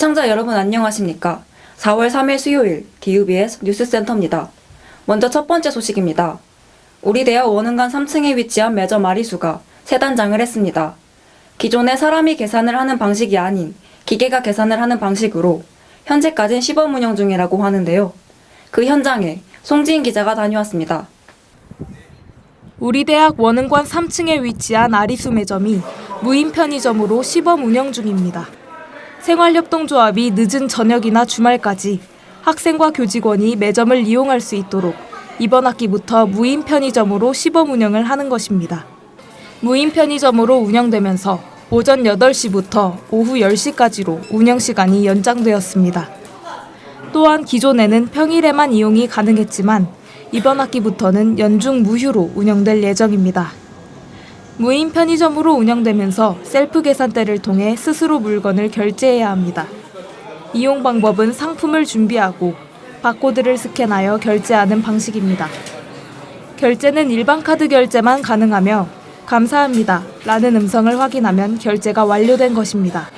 시청자 여러분 안녕하십니까? 4월 3일 수요일 DUBS 뉴스센터입니다. 먼저 첫 번째 소식입니다. 우리 대학 원흥관 3층에 위치한 매점 마리수가 새 단장을 했습니다. 기존에 사람이 계산을 하는 방식이 아닌 기계가 계산을 하는 방식으로 현재까진 시범 운영 중이라고 하는데요. 그 현장에 송지인 기자가 다녀왔습니다. 우리 대학 원흥관 3층에 위치한 아리수 매점이 무인 편의점으로 시범 운영 중입니다. 생활협동조합이 늦은 저녁이나 주말까지 학생과 교직원이 매점을 이용할 수 있도록 이번 학기부터 무인 편의점으로 시범 운영을 하는 것입니다. 무인 편의점으로 운영되면서 오전 8시부터 오후 10시까지로 운영 시간이 연장되었습니다. 또한 기존에는 평일에만 이용이 가능했지만 이번 학기부터는 연중 무휴로 운영될 예정입니다. 무인 편의점으로 운영되면서 셀프 계산대를 통해 스스로 물건을 결제해야 합니다. 이용 방법은 상품을 준비하고 바코드를 스캔하여 결제하는 방식입니다. 결제는 일반 카드 결제만 가능하며 감사합니다. 라는 음성을 확인하면 결제가 완료된 것입니다.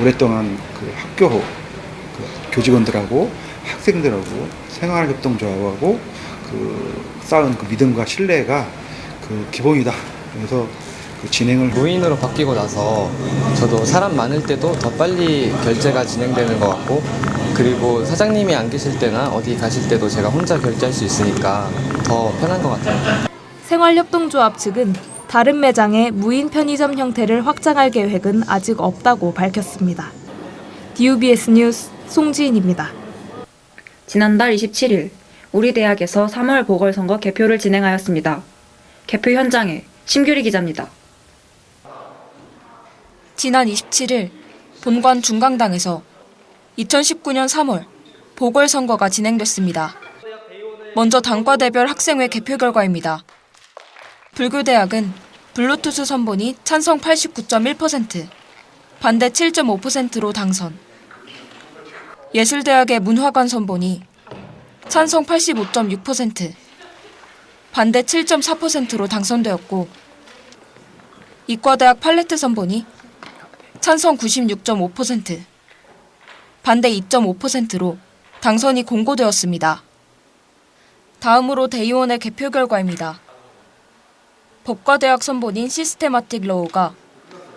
오랫동안 그 학교 그 교직원들하고 학생들하고 생활협동조합하고 그 쌓은 그 믿음과 신뢰가 그 기본이다. 그래서 그 진행을 무인으로 바뀌고 나서 저도 사람 많을 때도 더 빨리 결제가 진행되는 것 같고 그리고 사장님이 안 계실 때나 어디 가실 때도 제가 혼자 결제할 수 있으니까 더 편한 것 같아요. 생활협동조합 측은 다른 매장의 무인 편의점 형태를 확장할 계획은 아직 없다고 밝혔습니다. DUBS 뉴스 송지인입니다. 지난달 27일 우리 대학에서 3월 보궐선거 개표를 진행하였습니다. 개표 현장에 심규리 기자입니다. 지난 27일 본관 중강당에서 2019년 3월 보궐선거가 진행됐습니다. 먼저 당과대별 학생회 개표 결과입니다. 불교대학은 블루투스 선본이 찬성 89.1%, 반대 7.5%로 당선. 예술대학의 문화관 선본이 찬성 85.6%, 반대 7.4%로 당선되었고, 이과대학 팔레트 선본이 찬성 96.5%, 반대 2.5%로 당선이 공고되었습니다. 다음으로 대의원의 개표 결과입니다. 법과대학 선본인 시스테마틱 로우가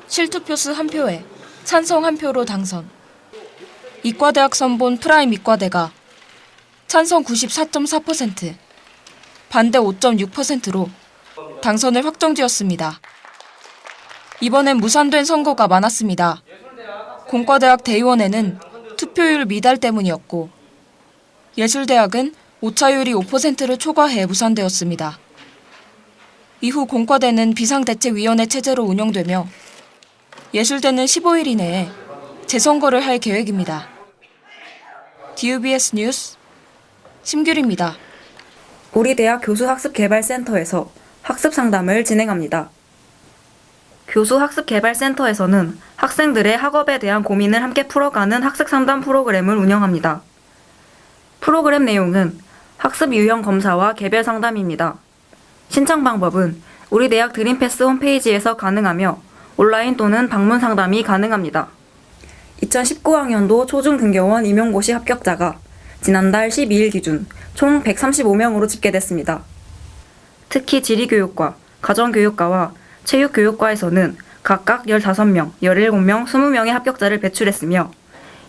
실투표수 한 표에 찬성 한 표로 당선. 이과대학 선본 프라임 이과대가 찬성 94.4%, 반대 5.6%로 당선을 확정지었습니다. 이번엔 무산된 선거가 많았습니다. 공과대학 대의원에는 투표율 미달 때문이었고 예술대학은 오차율이 5%를 초과해 무산되었습니다. 이후 공과대는 비상대책위원회 체제로 운영되며 예술대는 15일 이내에 재선거를 할 계획입니다. DUBS 뉴스 심규리입니다. 우리 대학 교수학습개발센터에서 학습 상담을 진행합니다. 교수학습개발센터에서는 학생들의 학업에 대한 고민을 함께 풀어가는 학습 상담 프로그램을 운영합니다. 프로그램 내용은 학습 유형 검사와 개별 상담입니다. 신청 방법은 우리 대학 드림패스 홈페이지에서 가능하며 온라인 또는 방문 상담이 가능합니다. 2019학년도 초중등교원 임용고시 합격자가 지난달 12일 기준 총 135명으로 집계됐습니다. 특히 지리교육과, 가정교육과와 체육교육과에서는 각각 15명, 17명, 20명의 합격자를 배출했으며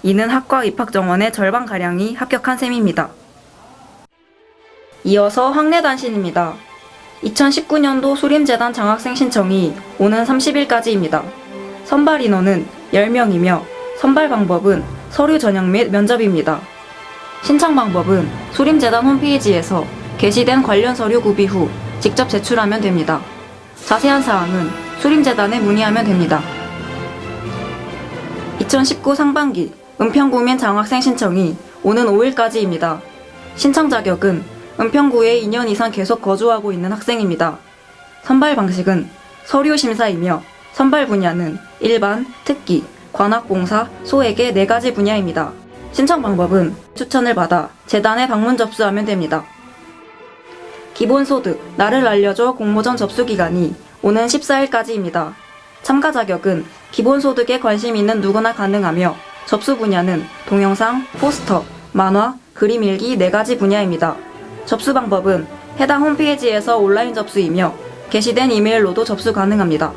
이는 학과 입학 정원의 절반가량이 합격한 셈입니다. 이어서 학내단신입니다. 2019년도 수림재단 장학생 신청이 오는 30일까지입니다. 선발 인원은 10명이며 선발 방법은 서류 전형 및 면접입니다. 신청 방법은 수림재단 홈페이지에서 게시된 관련 서류 구비 후 직접 제출하면 됩니다. 자세한 사항은 수림재단에 문의하면 됩니다. 2019 상반기 은평구민 장학생 신청이 오는 5일까지입니다. 신청 자격은 은평구에 2년 이상 계속 거주하고 있는 학생입니다. 선발 방식은 서류 심사이며 선발 분야는 일반, 특기, 관악봉사, 소액의 4가지 분야입니다. 신청 방법은 추천을 받아 재단에 방문 접수하면 됩니다. 기본소득, 나를 알려줘 공모전 접수 기간이 오는 14일까지입니다. 참가 자격은 기본소득에 관심 있는 누구나 가능하며 접수 분야는 동영상, 포스터, 만화, 그림 일기 네 가지 분야입니다. 접수 방법은 해당 홈페이지에서 온라인 접수이며 게시된 이메일로도 접수 가능합니다.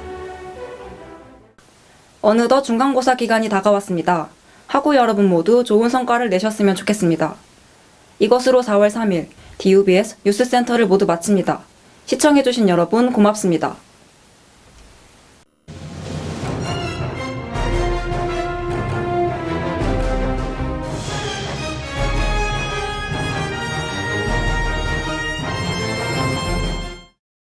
어느덧 중간고사 기간이 다가왔습니다. 학우 여러분 모두 좋은 성과를 내셨으면 좋겠습니다. 이것으로 4월 3일 DUBS 뉴스센터를 모두 마칩니다. 시청해주신 여러분 고맙습니다.